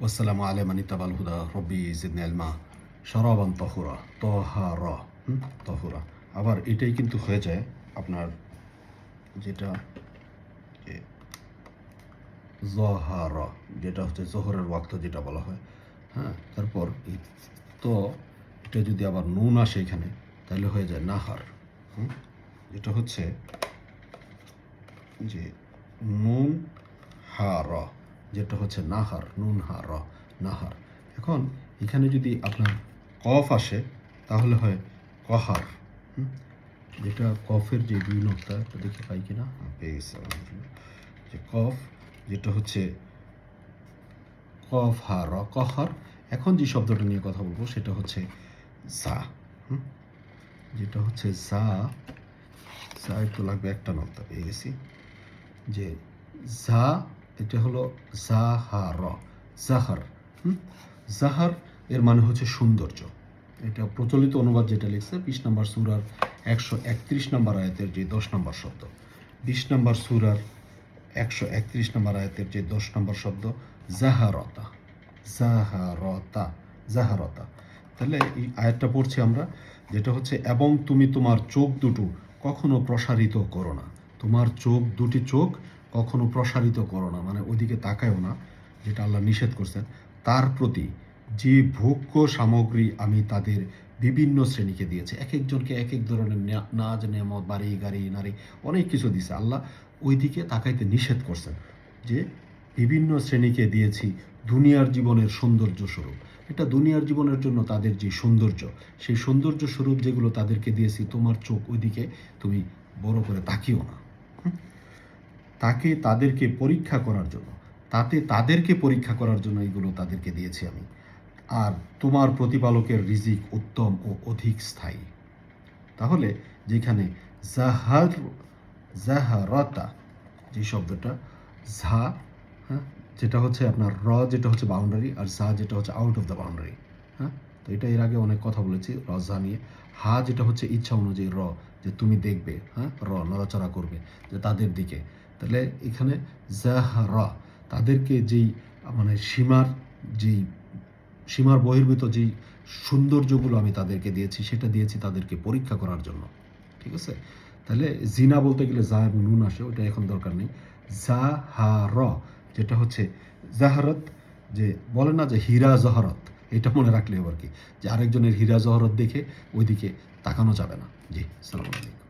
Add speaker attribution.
Speaker 1: ওয়াসালামু আলাই মানি তাবাল হুদা রব্বি জিদনে আলমা সরাবান তহুরা তহারা হুম, তহুরা আবার এটাই কিন্তু হয়ে যায় আপনার যেটা জহার যেটা হচ্ছে জোহরের ওয়াক্ত যেটা বলা হয়। হ্যাঁ তারপর তো এটা যদি আবার নুন আসে এখানে তাহলে হয়ে যায় নাহার হুম, এটা হচ্ছে যে নুন হা র যেটা হচ্ছে নাহার, নুন হা, র, নাহার। এখন এখানে যদি আপনার কফ আসে, তাহলে হয় কহার? যেটা কফের যে দুই নোকতা এটা দেখে পাই কিনা? পেয়ে গেছে যে কফ, যেটা হচ্ছে কফ হা, র, কহার। এখন যে শব্দটা নিয়ে কথা বলব, সেটা হচ্ছে হুম? যেটা হচ্ছে জা জা একটু লাগবে একটা নোকতা, পেয়ে গেছি। যে জা এটা হলো জাহার জাহার? জাহার এর মানে হচ্ছে সৌন্দর্য। এটা প্রচলিত অনুবাদ যেটা লিখছে, বিশ নম্বর সুরার একশো একত্রিশ নম্বর আয়াতের যে দশ নম্বর শব্দ। বিশ নম্বর সুরার একশো একত্রিশ নম্বর আয়াতের যে দশ নম্বর শব্দ জাহারতা জাহারতা জাহারতা তাহলে এই আয়াতটা পড়ছি আমরা, যেটা হচ্ছে, এবং তুমি তোমার চোখ দুটো কখনো প্রসারিত করো না। তোমার চোখ দুটি চোখ কখনো প্রসারিত করো না মানে ওইদিকে তাকায়ও না, যেটা আল্লাহ নিষেধ করছেন। তার প্রতি যে ভোগ্য সামগ্রী আমি তাদের বিভিন্ন শ্রেণীকে দিয়েছি, এক একজনকে এক এক ধরনের নাজ নেমত, বাড়ি, গাড়ি, নারী, অনেক কিছু দিছে। আল্লাহ ওইদিকে তাকাইতে নিষেধ করছেন যে বিভিন্ন শ্রেণীকে দিয়েছি দুনিয়ার জীবনের সৌন্দর্য স্বরূপ। এটা দুনিয়ার জীবনের জন্য তাদের যে সৌন্দর্য, সেই সৌন্দর্য স্বরূপ যেগুলো তাদেরকে দিয়েছি, তোমার চোখ ওইদিকে তুমি বড় করে তাকিও না? তাকে তাদেরকে পরীক্ষা করার জন্য, তাতে তাদেরকে পরীক্ষা করার জন্য এগুলো তাদেরকে দিয়েছি আমি। আর তোমার প্রতিপালকের রিজিক উত্তম ও অধিক স্থায়ী। তাহলে যেখানে জাহার, জাহারতা, যে শব্দটা, ঝা হ্যাঁ যেটা হচ্ছে আপনার র, যেটা হচ্ছে বাউন্ডারি আর ঝা, যেটা হচ্ছে আউট অফ দ্য বাউন্ডারি হ্যাঁ তো এটা এর আগে অনেক কথা বলেছি, র, ঝা নিয়ে। হা, যেটা হচ্ছে ইচ্ছা অনুযায়ী র, যে তুমি দেখবে হ্যাঁ র, নড়াচড়া করবে, যে তাদের দিকে। তাহলে এখানে জাহারা, তাদেরকে যেই মানে সীমার যেই, সীমার বহির্ভূত যেই সৌন্দর্যগুলো আমি তাদেরকে দিয়েছি, সেটা দিয়েছি তাদেরকে পরীক্ষা করার জন্য। ঠিক আছে? তাহলে জিনা বলতে গেলে জা এবং নুন আসে ওটা এখন দরকার নেই। জা হা র যেটা হচ্ছে জাহারত, যে বলে না যে হীরা জহরত, এটা মনে রাখলে আর কি, যে আরেকজনের হীরা জহরত দেখে ওইদিকে তাকানো যাবে না। জি, সালাম আলাইকুম।